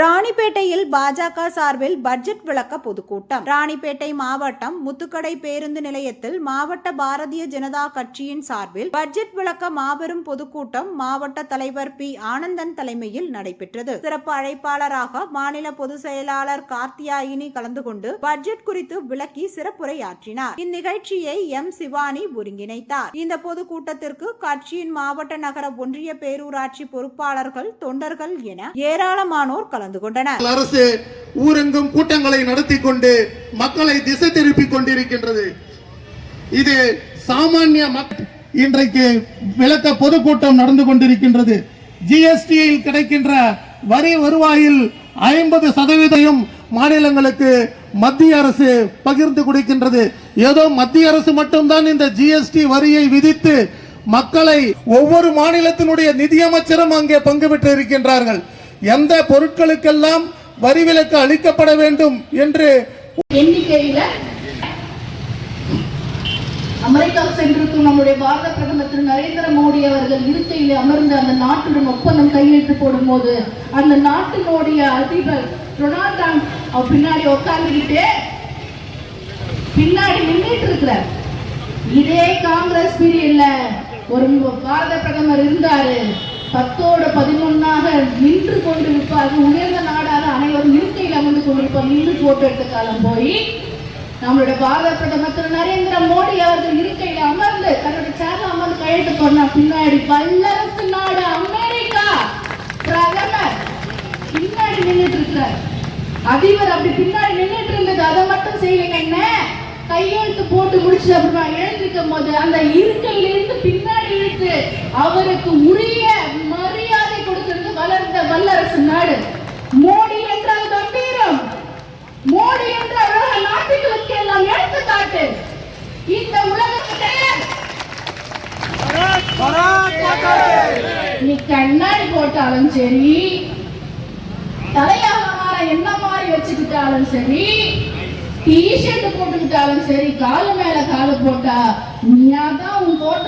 ராணிப்பேட்டையில் பாஜக சார்பில் பட்ஜெட் விளக்க பொதுக்கூட்டம். ராணிப்பேட்டை மாவட்டம் முத்துக்கடை பேருந்து நிலையத்தில் மாவட்ட பாரதிய ஜனதா கட்சியின் சார்பில் பட்ஜெட் விளக்க மாபெரும் பொதுக்கூட்டம் மாவட்ட தலைவர் பி. ஆனந்தன் தலைமையில் நடைபெற்றது. சிறப்பு அழைப்பாளராக மாநில பொதுச் செயலாளர் கார்த்தியாயினி கலந்து கொண்டு பட்ஜெட் குறித்து விளக்கி சிறப்புரையாற்றினார். இந்நிகழ்ச்சியை எம். சிவானி ஒருங்கிணைத்தார். இந்த பொதுக்கூட்டத்திற்கு கட்சியின் மாவட்ட நகர ஒன்றிய பேரூராட்சி பொறுப்பாளர்கள் தொண்டர்கள் என ஏராளமானோர் கலந்து கொண்டனர் அரசு ஊரெங்கும் கூட்டங்களை நடத்தி கொண்டு மக்களை திசை திருப்பிக் கொண்டிருக்கின்றது. இது சாமானிய மக்கள் இன்றைக்கு விளக்க பொதுக்கூட்டம் நடந்து கொண்டிருக்கின்றது. ஜிஎஸ்டியில் கிடைக்கின்ற வரி வருவாயில் ஐம்பது சதவீதம் மாநிலங்களுக்கு மத்திய அரசு பகிர்ந்து கொடுக்கின்றது. ஏதோ மத்திய அரசு மட்டும்தான் இந்த ஜிஎஸ்டி வரியை விதித்து மக்களை ஒவ்வொரு மாநிலத்தினுடைய நிதியமைச்சரும் அங்கே பங்கு பெற்று இருக்கின்றார்கள் எந்த பொருட்களுக்கெல்லாம் வரி விலக்கு அளிக்கப்பட வேண்டும் என்று எண்ணிக்கையில அமெரிக்கா சென்றிருக்கும் நம்முடைய பாரத பிரதமர் திரு நரேந்திர மோடி அவர்கள் இருக்கையில் அமர்ந்து அந்த நாட்டுடன் ஒப்பந்தம் கையெழுத்து போடும்போது அந்த நாட்டினுடைய அதிபர் டொனால்ட் ட்ரம்ப் பின்னாடி உட்கார்ந்துக்கிட்டு பின்னாடி நின்றுட்டு இருக்கிறார் இதே காங்கிரஸ் பீரியட்ல ஒரு பாரத பிரதமர் இருந்தாரு. பத்தோட பதினொன்னாக நின்று கொண்டு இருப்பார்கள் உயர்ந்த நாடாக அனைவரும் இருக்கையில் அமர்ந்து கொண்டிருப்பார். நின்று போட்டோ எடுத்த காலம் போய் நம்மளுடைய பாரத பிரதமர் திரு நரேந்திர மோடி அவர்கள் இருக்கையில் அமர்ந்து தன்னுடைய சேர்ல அமர்ந்து கையெழுத்து போனா பின்னாடி வல்லரசு நாடு அமெரிக்கா. பிரதமர் பின்னாடி நின்றுட்டு இருக்கிறார். அதிபர் அப்படி பின்னாடி நின்றுட்டு இருந்தது. அதை மட்டும் செய்யலைங்க. என்ன? கையெழுத்து போட்டு முடிச்சு அப்புறமா எழுந்திருக்கும் போது அந்த இருக்கையிலிருந்து பின்னாடி இழுத்து அவருக்கு உரிய வல்லரசு நாடு மோடி என்றால் கம்பீரம். மோடி என்றால் உலக நாட்டுகளுக்கு எல்லாம் எடுத்துக்காட்டு. இந்த உலகத்தை நீ கண்ணாடி போட்டாலும் சரி தலையாகார என்ன மாதிரி வச்சுக்கிட்டாலும் சரி டிஷர்ட் போட்டுக்கிட்டாலும் சரி காலு மேல காலு போட்டா நீ அதான் உன் போட்ட